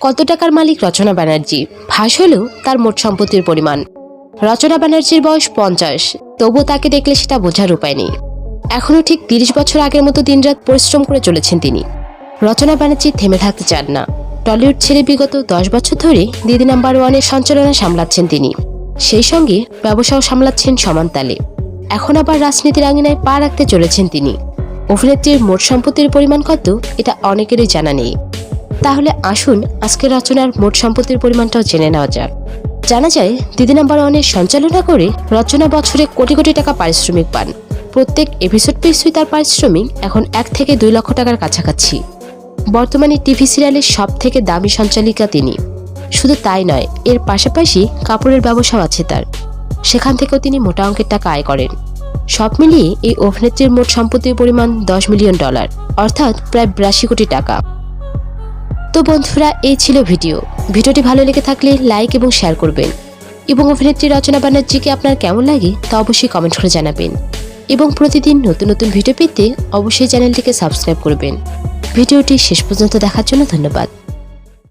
কত টাকার মালিক রচনা ব্যানার্জি? ফাঁস হলেও তার মোট সম্পত্তির পরিমাণ। রচনা ব্যানার্জির বয়স পঞ্চাশ। তবুও তাকে দেখলে সেটা বোঝার উপায় নেই। এখনও ঠিক তিরিশ বছর আগের মতো দিনরাত পরিশ্রম করে চলেছেন তিনি। রচনা ব্যানার্জি থেমে থাকতে চান না। টলিউড ছেড়ে বিগত দশ বছর ধরে দিদি নাম্বার ওয়ানের সঞ্চালনা সামলাচ্ছেন তিনি। সেই সঙ্গে ব্যবসাও সামলাচ্ছেন সমান তালে। এখন আবার রাজনীতির আঙিনায় পা রাখতে চলেছেন তিনি। অভিনেত্রীর মোট সম্পত্তির পরিমাণ কত, এটা অনেকেরই জানা নেই। তাহলে আসুন, আজকের রচনার মোট সম্পত্তির পরিমাণটাও জেনে নেওয়া যাক। জানা যায়, দিদি নাম্বার ওয়ানের সঞ্চালনা করে রচনা বছরে কোটি কোটি টাকা পারিশ্রমিক পান। প্রত্যেক এপিসোড পিছুই তার পারিশ্রমিক এখন এক থেকে দুই লক্ষ টাকার কাছাকাছি। বর্তমানে টিভি সিরিয়ালের সব থেকে দামি সঞ্চালিকা তিনি। শুধু তাই নয়, এর পাশাপাশি কাপড়ের ব্যবসাও আছে তার। সেখান থেকেও তিনি মোটা অঙ্কের টাকা আয় করেন। সব মিলিয়ে এই অভিনেত্রীর মোট সম্পত্তির পরিমাণ দশ মিলিয়ন ডলার, অর্থাৎ প্রায় বিরাশি কোটি টাকা। তো বন্ধুরা, এই ছিল ভিডিও। ভিডিওটি ভালো লেগে থাকলে লাইক এবং শেয়ার করবেন। এবং অভিনেত্রী রচনা ব্যানার্জিকে আপনার কেমন লাগে তা অবশ্যই কমেন্ট করে জানাবেন। এবং প্রতিদিন নতুন নতুন ভিডিও পেতে অবশ্যই চ্যানেলটিকে সাবস্ক্রাইব করবেন। ভিডিওটি শেষ পর্যন্ত দেখার জন্য ধন্যবাদ।